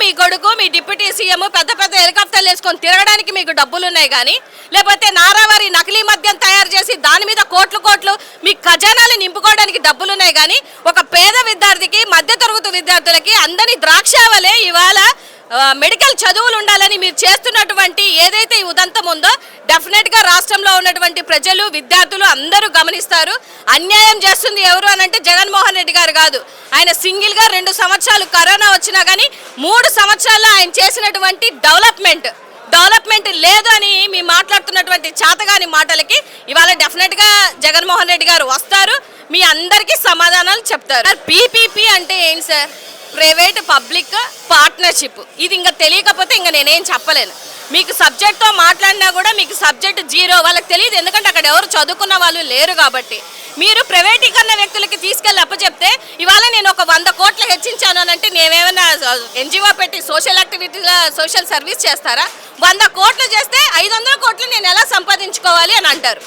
మీ కొడుకు మీ deputy CM పెద్ద పెద్ద హెలికాప్టర్లు వేసుకొని తిరగడానికి మీకు డబ్బులు ఉన్నాయి కానీ లేకపోతే నారావారి నకిలీ మద్యం తయారు చేసి దాని మీద కోట్లు కోట్లు మీ ఖజానాలు నింపుకోవడానికి డబ్బులు ఉన్నాయి కానీ ఒక పేద విద్యార్థికి మధ్య తరగతి విద్యార్థులకి అందరి ద్రాక్షావలే ఇవాళ మెడికల్ చదువులు ఉండాలని మీరు చేస్తున్నటువంటి ఏదైతే ఉన్నటువంటి ప్రజలు విద్యార్థులు అందరూ గమనిస్తారు అన్యాయం చేస్తుంది ఎవరు అని అంటే జగన్మోహన్ రెడ్డి గారు కాదు. ఆయన సింగిల్గా రెండు సంవత్సరాలు కరోనా వచ్చినా కానీ మూడు సంవత్సరాల్లో ఆయన చేసినటువంటి డెవలప్మెంట్ డెవలప్మెంట్ లేదు అని మీ మాట్లాడుతున్నటువంటి చాతగాని మాటలకి ఇవాళ డెఫినెట్గా జగన్మోహన్ రెడ్డి గారు వస్తారు మీ అందరికీ సమాధానాలు చెప్తారు. పీపీపీ అంటే ఏంటి సార్? Private public partnership. ఇది ఇంకా తెలియకపోతే ఇంకా నేనేం చెప్పలేను. మీకు సబ్జెక్ట్తో మాట్లాడినా కూడా మీకు సబ్జెక్ట్ జీరో వాళ్ళకి తెలియదు. ఎందుకంటే అక్కడ ఎవరు చదువుకున్న వాళ్ళు లేరు కాబట్టి. మీరు ప్రైవేటీకరణ వ్యక్తులకి తీసుకెళ్ళి అప్పచెప్తే ఇవాళ నేను ఒక వంద కోట్లు హెచ్చించాను అని అంటే నేనేమైనా ఎన్జిఓ పెట్టి సోషల్ యాక్టివిటీగా సోషల్ సర్వీస్ చేస్తారా? వంద కోట్లు చేస్తే ఐదు వందల కోట్లు నేను ఎలా సంపాదించుకోవాలి అని అంటారు.